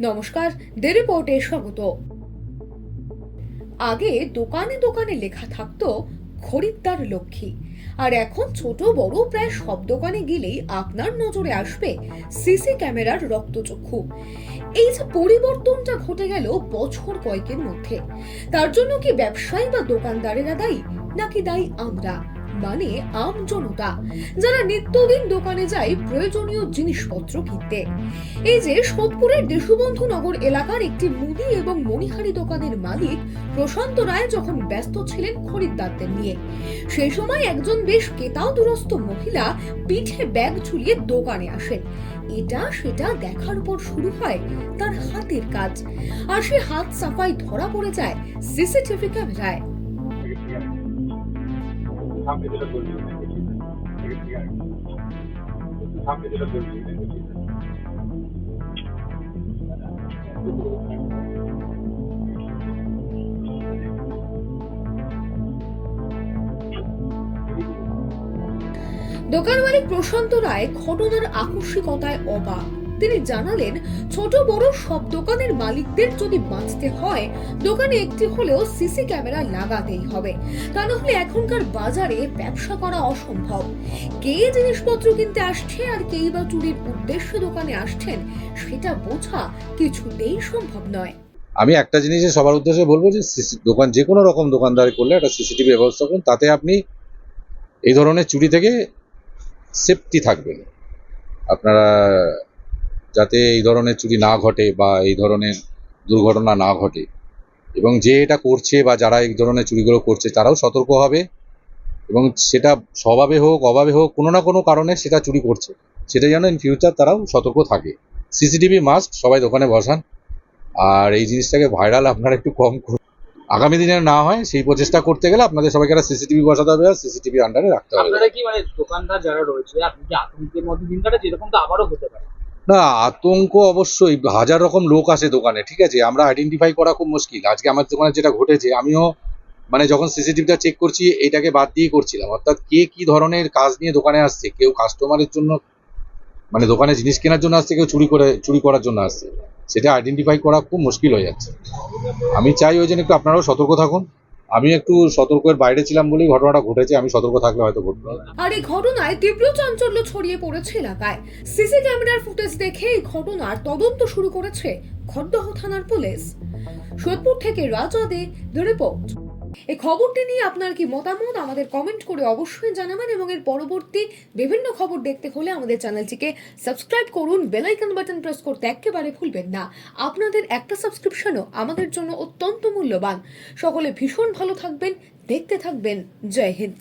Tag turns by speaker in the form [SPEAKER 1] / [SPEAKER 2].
[SPEAKER 1] নমস্কার দে রিপোর্টে স্বাগত। আগে দোকানে দোকানে লেখা থাকতো, খরিদ্দার লক্ষ্মী। আর এখন ছোট বড় প্রায় সব দোকানে গেলেই আপনার নজরে আসবে সিসি ক্যামেরার রক্তচক্ষু। এই যে পরিবর্তনটা ঘটে গেল বছর কয়েকের মধ্যে, তার জন্য কি ব্যবসায়ী বা দোকানদারেরা দায়ী, নাকি দায়ী আমরা? মানে আম জনতা, যারা নিত্যদিন দোকানে যায় প্রয়োজনীয় জিনিসপত্র কিনতে। এই যে সোদপুরের দেশুবন্ধু নগর এলাকার একটি মুদি এবং মণিহারি দোকানের মালিক প্রশান্ত রায় যখন ব্যস্ত ছিলেন খরিদ্দারদের নিয়ে, সেই সময় একজন বেশ কেতাও দুরস্ত মহিলা পিঠে ব্যাগ ঝুলিয়ে দোকানে আসেন। এটা সেটা দেখার পর শুরু হয় তার হাতের কাজ। আর সে হাত সাফাই ধরা পড়ে যায় সিসিটিভি ক্যামেরায়।
[SPEAKER 2] সামনে
[SPEAKER 1] প্রশান্ত রায় ঘটনার আকস্মিকতায় অবাক। তিনি জানালেন, ছোট বড় সব দোকানের মালিকদের যদি বাঁচতে হয়, দোকানে একটি হলেও সিসি ক্যামেরা লাগাতেই হবে। তা নাহলে এখনকার বাজারে ব্যবসা করা অসম্ভব। কে জিনিসপত্র কিনতে আসছে আর কেই বা চুরির উদ্দেশ্যে দোকানে আসছেন, সেটা বোঝা কিছুতেই সম্ভব নয়।
[SPEAKER 3] আমি একটা জিনিসে সবার উদ্দেশ্যে বলব যে দোকান যে কোনো রকম দোকানদারি করলে একটা সিসিটিভি ব্যবস্থা করুন, তাতে আপনি এই ধরনের চুরি থেকে সেফটি থাকবেন। আপনারা যাতে এই ধরনের চুরি না ঘটে বা এই ধরনের দুর্ঘটনা না ঘটে। এবং যে এটা করছে বা যারা এই ধরনের চুরিগুলো করছে, তারাও সতর্ক হবে এবং সেটা স্বভাবে হোক, অভাবে হোক, কোনো না কোনো কারণে সেটা চুরি করছে। সেটা যেন ইন ফিউচার তারাও সতর্ক থাকে। সিসিটিভি মাস্ট সবাই দোকানে বসান। আর এই জিনিসটাকে ভাইরাল আপনারা একটু কম করুন। আগামী দিনে না হয়, সেই প্রচেষ্টা করতে গেলে আপনাদের সবাইকে একটা সিসিটিভি বসাতে হবে আর সিসিটিভি আন্ডারে রাখতে হবে।
[SPEAKER 4] আপনারা কি মানে দোকানদার যারা রয়েছে, আপনি কি আতঙ্কের মধ্যে দিন কাটাচ্ছে তো আবারও হতে পারে।
[SPEAKER 3] না, আতঙ্ক অবশ্যই, হাজার রকম লোক আসে দোকানে, ঠিক আছে? আমরা আইডেন্টিফাই করা খুব মুশকিল। আজকে আমার দোকানে যেটা ঘটেছে, আমিও মানে যখন সিসিটিভিটা চেক করছি, এটাকে বাদ দিয়ে করছিলাম। অর্থাৎ কে কি ধরনের কাজ নিয়ে দোকানে আসছে? কেউ কাস্টমারের জন্য মানে দোকানে জিনিস কেনার জন্য আসছে, কেউ চুরি করে, চুরি করার জন্য আসছে। সেটা আইডেন্টিফাই করা খুব মুশকিল হয়ে যাচ্ছে। আমি চাই ওই জন্য একটু আপনারাও সতর্ক থাকুন। আমি একটু সতর্কের বাইরে ছিলাম বলেই ঘটনাটা ঘটেছে, আমি সতর্ক থাকলে হয়তো ঘটবে।
[SPEAKER 1] আর এই ঘটনায় তীব্র চাঞ্চল্য ছড়িয়ে পড়েছে এলাকায়। সিসি ক্যামেরার ফুটেজ দেখে এই ঘটনার তদন্ত শুরু করেছে খড়দহ থানার পুলিশ। সোদপুর থেকে রাজা দে, রিপোর্ট। এই খবরটি নিয়ে আপনার কি মতামত? আমাদের কমেন্ট করে অবশ্যই জানাবেন এবং এর পরবর্তী বিভিন্ন খবর দেখতে হলে আমাদের চ্যানেলটিকে সাবস্ক্রাইব করুন বেলাইকন বাটন প্রেস করতে একেবারে ভুলবেন না। আপনাদের একটা সাবস্ক্রিপশনও আমাদের জন্য অত্যন্ত মূল্যবান। সকলে ভীষণ ভালো থাকবেন, দেখতে থাকবেন। জয় হিন্দ।